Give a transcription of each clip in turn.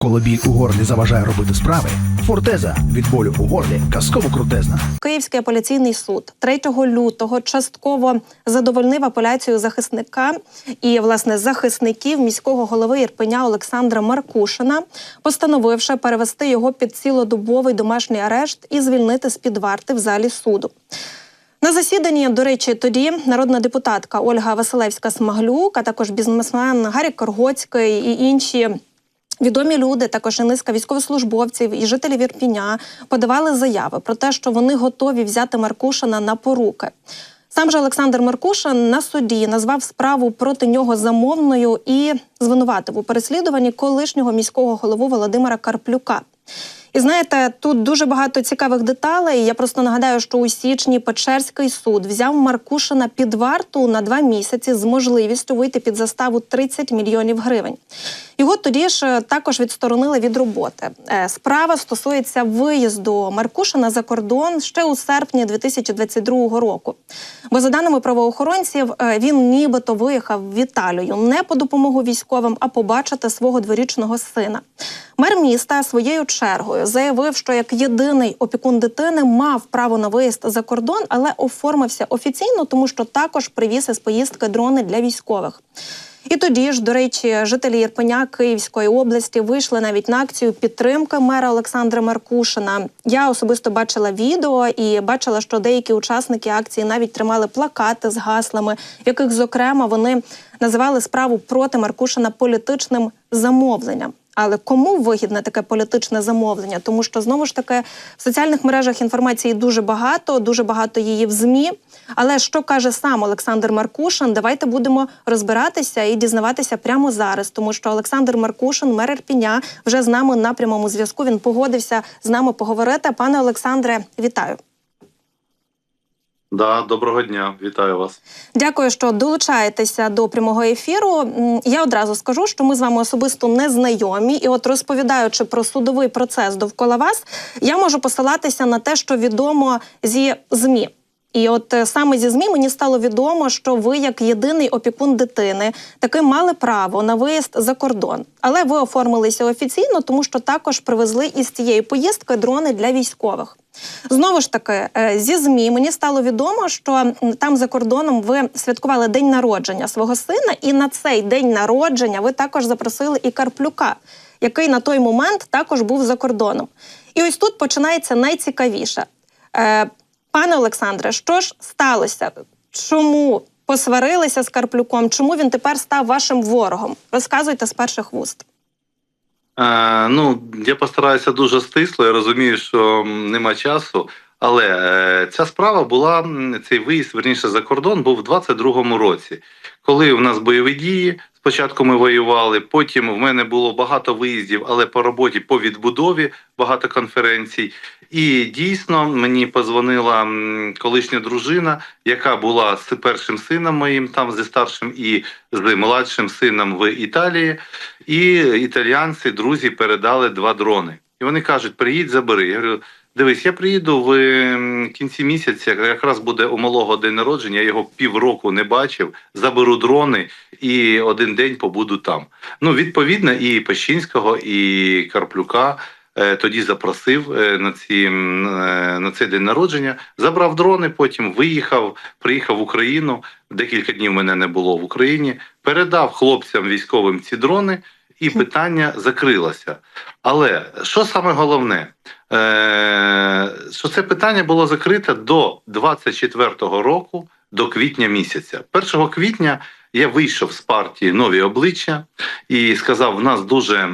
Коли біль у горлі заважає робити справи, фортеза від болю у горлі казково крутезна. Київський апеляційний суд 3 лютого частково задовольнив апеляцію захисника і власне захисників міського голови Ірпеня Олександра Маркушина, постановивши перевести його під цілодобовий домашній арешт і звільнити з під варти в залі суду. На засіданні, до речі, тоді народна депутатка Ольга Василевська Смаглюк, а також бізнесмен Гарік Коргоцький і інші. Відомі люди, також і низка військовослужбовців і жителів Ірпіня подавали заяви про те, що вони готові взяти Маркушина на поруки. Сам же Олександр Маркушин на суді назвав справу проти нього замовною і звинуватив у переслідуванні колишнього міського голову Володимира Карплюка. І знаєте, тут дуже багато цікавих деталей. Я просто нагадаю, що у січні Печерський суд взяв Маркушина під варту на два місяці з можливістю вийти під заставу 30 мільйонів гривень. Його тоді ж е, також відсторонили від роботи. Е, Справа стосується виїзду Маркушина за кордон ще у серпні 2022 року. Бо за даними правоохоронців, е, він нібито виїхав в Італію не по допомогу військовим, а побачити свого дворічного сина. Мер міста своєю чергою заявив, що як єдиний опікун дитини мав право на виїзд за кордон, але оформився офіційно, тому що також привіз із поїздки дрони для військових. І тоді ж, до речі, жителі Ірпеня Київської області вийшли навіть на акцію підтримки мера Олександра Маркушина. Я особисто бачила відео і бачила, що деякі учасники акції навіть тримали плакати з гаслами, яких, зокрема, вони називали справу проти Маркушина політичним замовленням. Але кому вигідне таке політичне замовлення? Тому що знову ж таки в соціальних мережах інформації дуже багато, дуже багато її в змі. Але що каже сам Олександр Маркушин? Давайте будемо розбиратися і дізнаватися прямо зараз, тому що Олександр Маркушин, мер Ірпіня, вже з нами на прямому зв'язку. Він погодився з нами поговорити. Пане Олександре, вітаю. Да, доброго дня, вітаю вас. Дякую, що долучаєтеся до прямого ефіру. Я одразу скажу, що ми з вами особисто не знайомі, і от розповідаючи про судовий процес довкола вас, я можу посилатися на те, що відомо зі змі. І от е, саме зі змі мені стало відомо, що ви, як єдиний опікун дитини, таки мали право на виїзд за кордон, але ви оформилися офіційно, тому що також привезли із цієї поїздки дрони для військових. Знову ж таки, е, зі змі мені стало відомо, що там за кордоном ви святкували день народження свого сина, і на цей день народження ви також запросили і Карплюка, який на той момент також був за кордоном. І ось тут починається найцікавіше. Пане Олександре, що ж сталося? Чому посварилися з Карплюком? Чому він тепер став вашим ворогом? Розказуйте з перших вуст. Е, ну, я постараюся дуже стисло. Я розумію, що нема часу. Але е, ця справа була цей виїзд верніше за кордон був у 22-му році, коли у нас бойові дії. Спочатку ми воювали, потім в мене було багато виїздів, але по роботі по відбудові багато конференцій. І дійсно мені позвонила колишня дружина, яка була з першим сином моїм, там зі старшим і з молодшим сином в Італії. І італіянці, друзі, передали два дрони. І вони кажуть: приїдь, забери. Я говорю, дивись, я приїду в ем, кінці місяця, якраз буде у малого день народження, я його півроку не бачив, заберу дрони і один день побуду там. Ну, відповідно, і Пащинського, і Карплюка. е, Тоді запросив е, на ці е, на цей день народження, забрав дрони, потім виїхав, приїхав в Україну. Декілька днів мене не було в Україні. Передав хлопцям військовим ці дрони, і питання закрилося. Але що саме головне, е, що це питання було закрите до 24-го року, до квітня місяця. 1 квітня я вийшов з партії нові обличчя і сказав: в нас дуже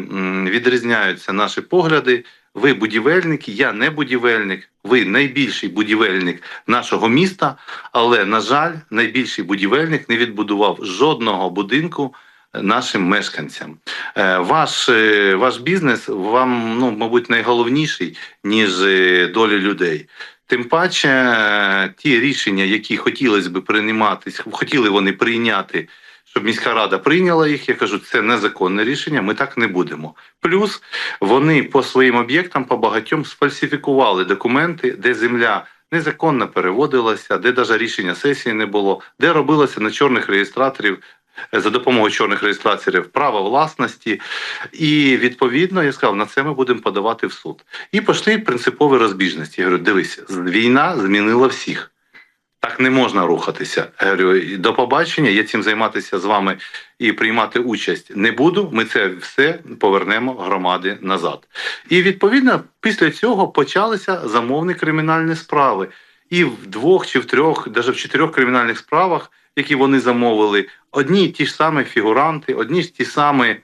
відрізняються наші погляди. Ви будівельники, я не будівельник. Ви найбільший будівельник нашого міста, але на жаль, найбільший будівельник не відбудував жодного будинку нашим мешканцям. Е, Ваш, е, ваш бізнес вам, ну, мабуть, найголовніший, ніж е, долі людей. Тим паче, ті рішення, які хотілося б прийматись, хотіли вони прийняти, щоб міська рада прийняла їх. Я кажу, це незаконне рішення. Ми так не будемо. Плюс вони по своїм об'єктам по багатьом сфальсифікували документи, де земля незаконно переводилася, де навіть рішення сесії не було, де робилося на чорних реєстраторів за допомогою чорних реєстраторів права власності. І відповідно я сказав, на це ми будемо подавати в суд. І пішли принципові розбіжності. Я говорю, дивись, війна змінила всіх. Так не можна рухатися. Я говорю, до побачення, я цим займатися з вами і приймати участь не буду. Ми це все повернемо громади назад. І відповідно після цього почалися замовні кримінальні справи. І в двох чи в трьох, навіть в чотирьох кримінальних справах, які вони замовили, одні й ті ж самі фігуранти, одні ж ті самі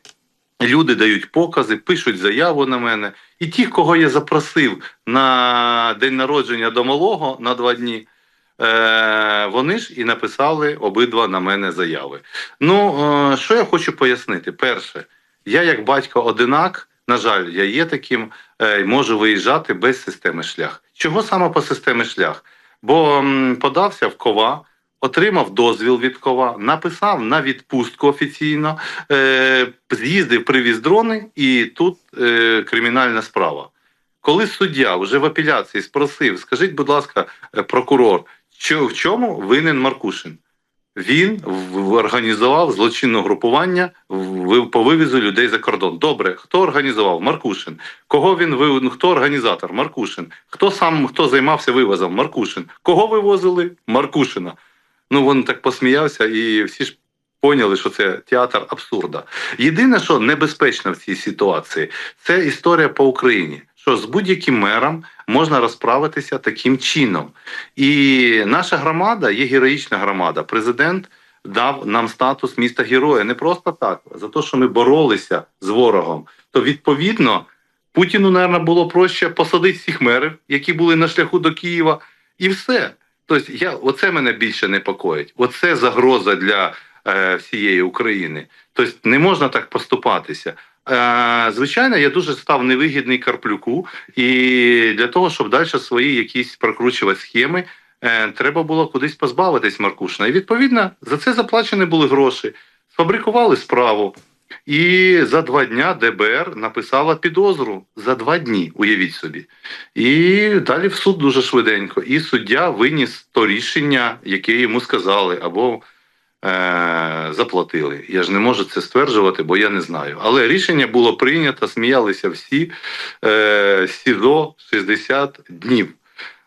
люди дають покази, пишуть заяву на мене. І ті, кого я запросив на день народження до малого на два дні. Е, вони ж і написали обидва на мене заяви. Ну, е, що я хочу пояснити? Перше, я як батько одинак, на жаль, я є таким, е, можу виїжджати без системи шлях. Чого саме по системі шлях? Бо подався в кова, отримав дозвіл від кова, написав на відпустку офіційно, е, з'їздив, привіз дрони, і тут е, кримінальна справа. Коли суддя вже в апеляції спросив, скажіть, будь ласка, е, прокурор, що в чому винен Маркушин? Він організував злочинне групування по вивізу людей за кордон. Добре, хто організував? Маркушин. Кого він вивез? Ну, Хто організатор? Маркушин. Хто сам хто займався вивозом? Маркушин. Кого вивозили? Маркушина. Ну він так посміявся, і всі ж поняли, що це театр абсурда. Єдине, що небезпечно в цій ситуації, це історія по Україні. Що з будь-яким мером можна розправитися таким чином. І наша громада є героїчна громада. Президент дав нам статус міста героя не просто так, за те, що ми боролися з ворогом. То відповідно Путіну, мабуть, було проще посадити всіх мерів, які були на шляху до Києва, і все. Тобто, я оце мене більше непокоїть. Оце загроза для е, всієї України. Тобто не можна так поступатися. Е, звичайно, я дуже став невигідний Карплюку, і для того, щоб далі свої якісь прокручувати схеми, е, треба було кудись позбавитись Маркушина. І відповідно за це заплачені були гроші, сфабрикували справу. І за два дня ДБР написала підозру за два дні, уявіть собі. І далі в суд дуже швиденько. І суддя виніс то рішення, яке йому сказали, або заплатили. Я ж не можу це стверджувати, бо я не знаю. Але рішення було прийнято, сміялися всі е- СІЗО 60 днів.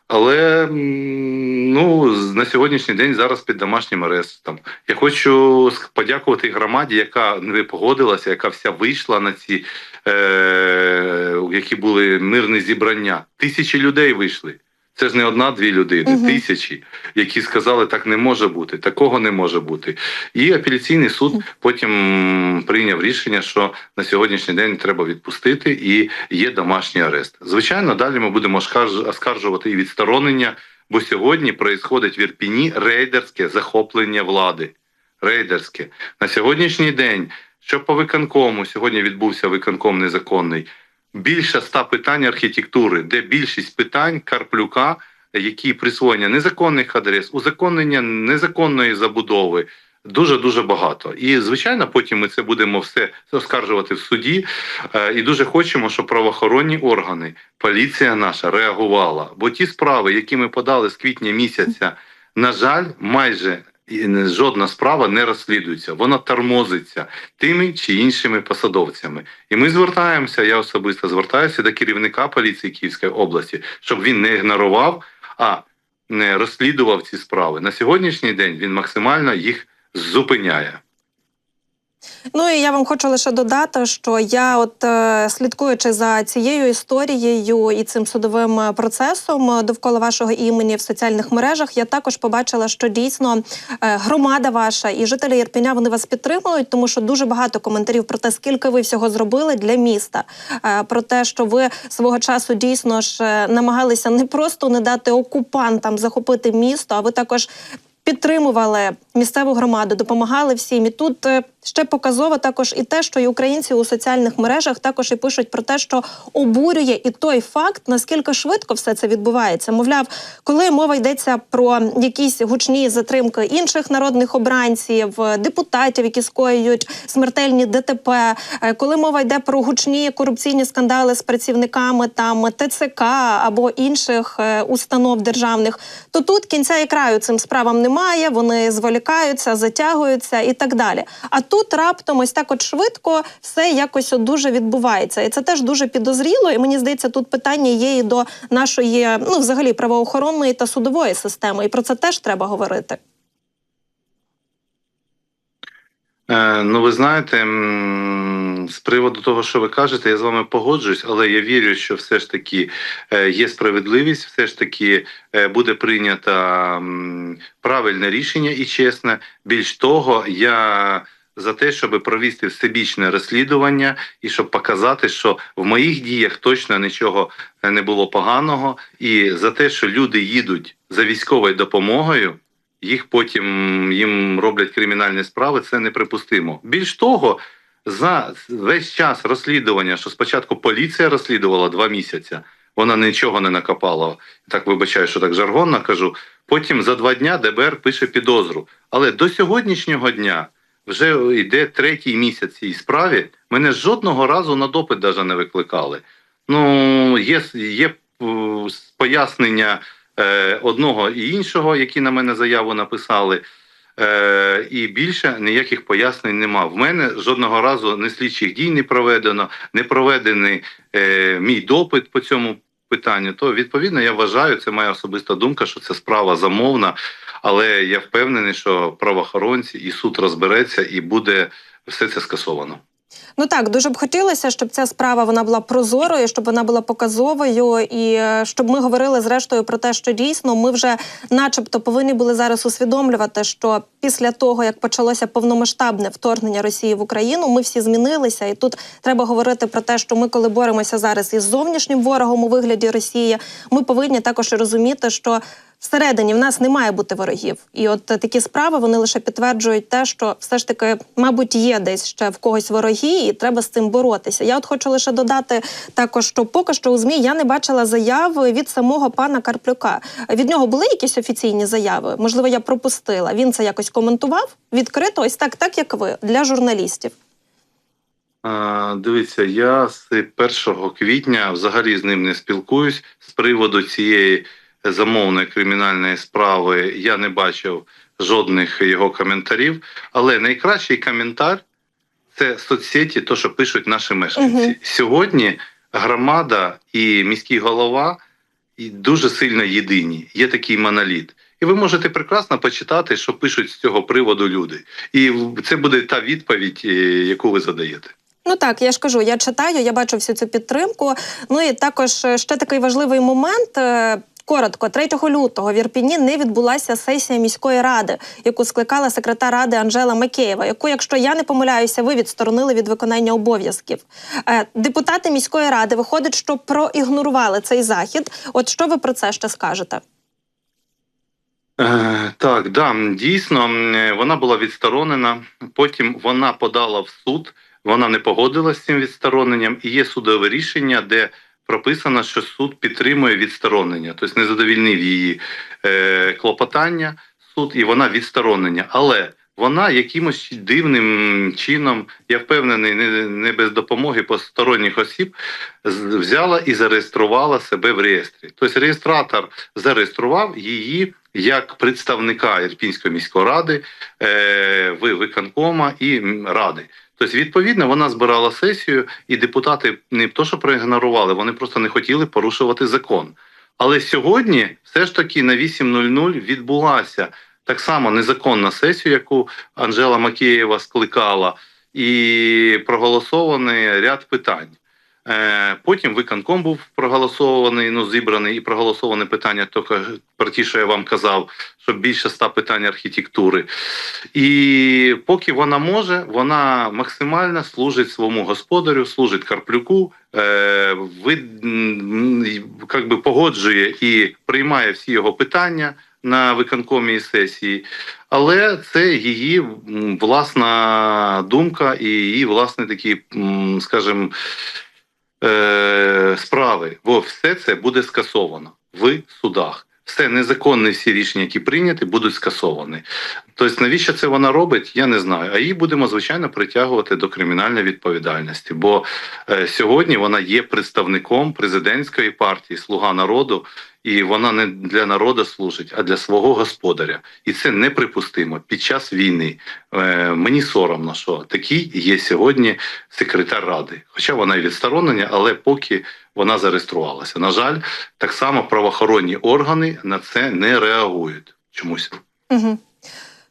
Але ну на сьогоднішній день зараз під домашнім арестом. Я хочу подякувати громаді, яка не погодилася, яка вся вийшла на ці, е, які були мирні зібрання. Тисячі людей вийшли. Це ж не одна-дві людини, Мгм. тисячі, які сказали, так не може бути, такого не може бути. І апеляційний суд потім прийняв рішення, що на сьогоднішній день треба відпустити, і є домашній арест. Звичайно, далі ми будемо оскаржувати і відсторонення, бо сьогодні проїсходить в Ірпіні рейдерське захоплення влади. Рейдерське на сьогоднішній день, що по виконкому сьогодні відбувся виконком незаконний. Більше ста питань архітектури, де більшість питань Карплюка, які присвоєння незаконних адрес, узаконення незаконної забудови. Дуже дуже багато. І звичайно, потім ми це будемо все оскаржувати в суді. Е, І дуже хочемо, щоб правоохоронні органи, поліція наша реагувала. Бо ті справи, які ми подали з квітня місяця, на жаль, майже жодна справа не розслідується, вона тормозиться тими чи іншими посадовцями. І ми звертаємося, я особисто звертаюся до керівника поліції Київської області, щоб він не ігнорував, а не розслідував ці справи. На сьогоднішній день він максимально їх зупиняє. Ну і я вам хочу лише додати, що я, от е, слідкуючи за цією історією і цим судовим процесом е, довкола вашого імені в соціальних мережах, я також побачила, що дійсно е, громада ваша і жителі Єрпеня вони вас підтримують, тому що дуже багато коментарів про те, скільки ви всього зробили для міста, про те, що ви свого часу дійсно ж намагалися не просто не дати окупантам захопити місто, а ви також підтримували місцеву громаду, допомагали всім. І тут е, ще показово також і те, що і українці у соціальних мережах також і пишуть про те, що обурює і той факт, наскільки швидко все це відбувається. Мовляв, коли мова йдеться про якісь гучні затримки інших народних обранців, депутатів, які скоюють смертельні ДТП, е, коли мова йде про гучні корупційні скандали з працівниками там ТЦК або інших е, установ державних, то тут кінця і краю цим справам немає. Вони зволікаються, затягуються і так далі. А тут раптом ось так от швидко все якось от дуже відбувається, і це теж дуже підозріло. І мені здається, тут питання є і до нашої, ну взагалі правоохоронної та судової системи, і про це теж треба говорити. Е, ну, ви знаєте, з приводу того, що ви кажете, я з вами погоджуюсь, але я вірю, що все ж таки е, є справедливість, все ж таки е, буде прийнято правильне рішення і чесне. Більш того, я за те, щоб провести всебічне розслідування і щоб показати, що в моїх діях точно нічого не було поганого, і за те, що люди їдуть за військовою допомогою їх потім їм роблять кримінальні справи, це неприпустимо. Більш того, за весь час розслідування, що спочатку поліція розслідувала два місяці, вона нічого не накопала. Так вибачаю, що так жаргонно кажу. Потім за два дня ДБР пише підозру. Але до сьогоднішнього дня вже йде третій місяць цій справі. Мене жодного разу на допит навіть не викликали. Ну, є, є е, пояснення е, одного і іншого, які на мене заяву написали. Е, і більше ніяких пояснень нема. В мене жодного разу не слідчих дій не проведено, не проведений е, мій допит по цьому питанню. То відповідно я вважаю, це моя особиста думка, що це справа замовна, але я впевнений, що правоохоронці і суд розбереться і буде все це скасовано. Ну так, дуже б хотілося, щоб ця справа вона була прозорою, щоб вона була показовою, і е, щоб ми говорили зрештою про те, що дійсно ми вже, начебто, повинні були зараз усвідомлювати, що після того як почалося повномасштабне вторгнення Росії в Україну, ми всі змінилися, і тут треба говорити про те, що ми, коли боремося зараз із зовнішнім ворогом у вигляді Росії, ми повинні також розуміти, що всередині в нас не має бути ворогів. І от такі справи вони лише підтверджують те, що все ж таки, мабуть, є десь ще в когось вороги, і треба з цим боротися. Я от хочу лише додати також, що поки що у змі я не бачила заяви від самого пана Карплюка. Від нього були якісь офіційні заяви? Можливо, я пропустила. Він це якось коментував відкрито, ось так, так як ви для журналістів. Дивіться, я з 1 квітня взагалі з ним не спілкуюсь з приводу цієї замовної кримінальної справи. Я не бачив жодних його коментарів. Але найкращий коментар це соцсеті, то що пишуть наші мешканці. Мгм. Сьогодні громада і міський голова дуже сильно єдині. Є такий моноліт. І ви можете прекрасно почитати, що пишуть з цього приводу люди. І це буде та відповідь, е, яку ви задаєте. Ну так, я ж кажу, я читаю, я бачу всю цю підтримку. Ну і також е, ще такий важливий момент. Коротко, 3 лютого в Ірпіні не відбулася сесія міської ради, яку скликала секретар ради Анжела Макеєва, яку, якщо я не помиляюся, ви відсторонили від виконання обов'язків. Е, Депутати міської ради виходить, що проігнорували цей захід. От що ви про це ще скажете? Е, Так, да, дійсно, е, вона була відсторонена. Потім вона подала в суд. Вона не погодилася з цим відстороненням, і є судове рішення, де прописано, що суд підтримує відсторонення, тобто не задовільнив її е, клопотання суд, і вона відсторонення. Але вона якимось дивним чином, я впевнений, не, не без допомоги посторонніх осіб, взяла і зареєструвала себе в реєстрі. Тобто реєстратор зареєстрував її як представника Ірпінської міської ради, е, ви- виконкома і ради. Тобто, відповідно, вона збирала сесію, і депутати не то, що проігнорували, вони просто не хотіли порушувати закон. Але сьогодні, все ж таки, на 8.00 відбулася так само незаконна сесія, яку Анжела Макеєва скликала, і проголосований ряд питань. Е, Потім виконком був проголосований, ну зібраний і проголосоване питання, тільки про ті, що я вам казав, що більше ста питань архітектури. І поки вона може, вона максимально служить своєму господарю, служить Карплюку, е, ви, би погоджує і приймає всі його питання, на виконкомі і сесії, але це її власна думка і її власне такі, скажімо, е, справи, бо все це буде скасовано в судах. Все незаконні всі рішення, які прийняті, будуть скасовані. Тобто, навіщо це вона робить, я не знаю. А її будемо звичайно притягувати до кримінальної відповідальності. Бо е, сьогодні вона є представником президентської партії Слуга народу, і вона не для народу служить, а для свого господаря. І це неприпустимо під час війни. Е, мені соромно, що такий є сьогодні секретар ради. Хоча вона і відсторонення, але поки вона зареєструвалася. На жаль, так само правоохоронні органи на це не реагують чомусь. Угу.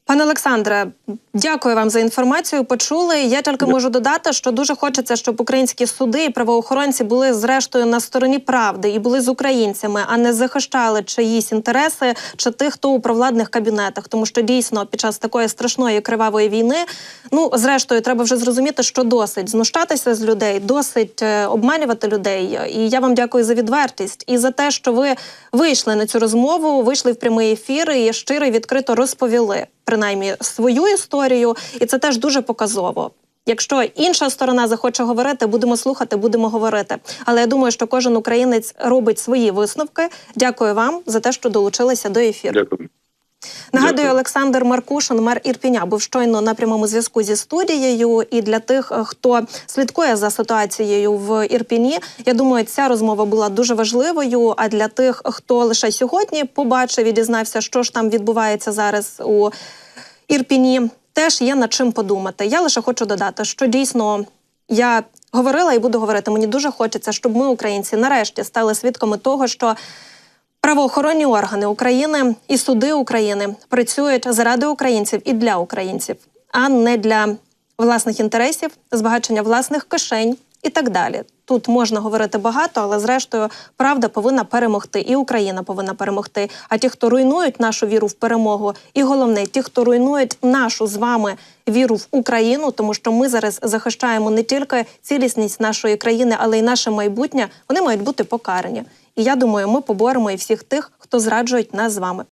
Пане Олександре, дякую вам за інформацію. Почули. Я тільки можу додати, що дуже хочеться, щоб українські суди і правоохоронці були зрештою на стороні правди і були з українцями, а не захищали чиїсь інтереси чи тих, хто у провладних кабінетах. Тому що дійсно під час такої страшної кривавої війни, ну зрештою, треба вже зрозуміти, що досить знущатися з людей, досить е, обманювати людей. І я вам дякую за відвертість і за те, що ви вийшли на цю розмову, вийшли в прямий ефір і щиро і відкрито розповіли принаймні свою історію, і це теж дуже показово. Якщо інша сторона захоче говорити, будемо слухати, будемо говорити. Але я думаю, що кожен українець робить свої висновки. Дякую вам за те, що долучилися до ефіру. Дякую. Нагадую. Олександр Маркушин, мер Ірпіня, був щойно на прямому зв'язку зі студією. І для тих, е, хто слідкує за ситуацією в Ірпіні, я думаю, ця розмова була дуже важливою. А для тих, хто лише сьогодні побачив і дізнався, що ж там відбувається зараз у Ірпіні, теж є над чим подумати. Я лише хочу додати, що дійсно я говорила і буду говорити. Мені дуже хочеться, щоб ми, українці, нарешті стали свідками того, що. Правоохоронні органи України і суди України працюють заради українців і для українців, а не для власних інтересів, збагачення власних кишень і так далі. Тут можна говорити багато, але зрештою правда повинна перемогти, і Україна повинна перемогти. А ті, хто руйнують нашу віру в перемогу, і головне, ті, хто руйнують нашу з вами віру в Україну, тому що ми зараз захищаємо не тільки цілісність нашої країни, але й наше майбутнє. Вони мають бути покарані. І я думаю, ми поборемо і всіх тих, хто зраджують нас з вами.